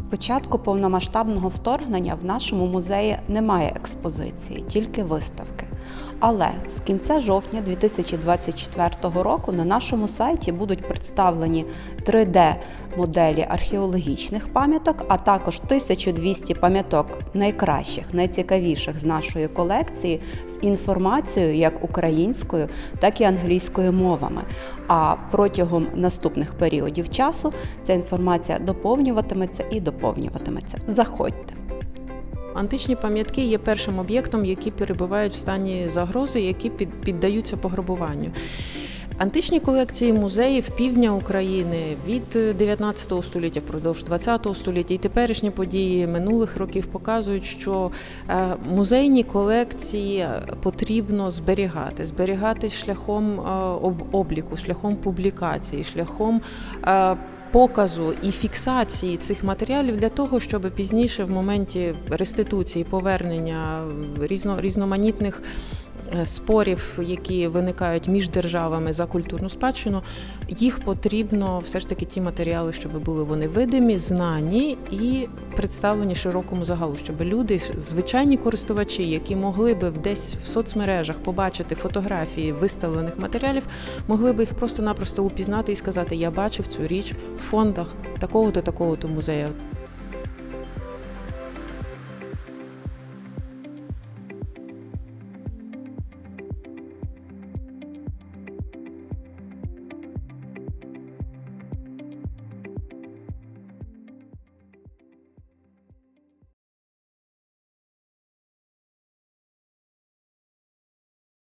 початку повномасштабного вторгнення в нашому музеї немає експозиції, тільки виставки. Але з кінця жовтня 2024 року на нашому сайті будуть представлені 3D-моделі археологічних пам'яток, а також 1200 пам'яток найкращих, найцікавіших з нашої колекції з інформацією як українською, так і англійською мовами. А протягом наступних періодів часу ця інформація доповнюватиметься і доповнюватиметься. Заходьте. Античні пам'ятки є першим об'єктом, які перебувають в стані загрози, які піддаються пограбуванню. Античні колекції музеїв півдня України від 19 століття впродовж 20 століття і теперішні події минулих років показують, що е, музейні колекції потрібно зберігати, зберігати шляхом е, обліку, шляхом публікації, шляхом е, показу і фіксації цих матеріалів для того, щоб пізніше, в моменті реституції, повернення різно, різноманітних спорів, які виникають між державами за культурну спадщину, їх потрібно все ж таки ті матеріали, щоб були вони видимі, знані і представлені широкому загалу, щоб люди, звичайні користувачі, які могли би десь в соцмережах побачити фотографії виставлених матеріалів, могли би їх просто-напросто упізнати і сказати: Я бачив цю річ в фондах такого-то, такого-то музею.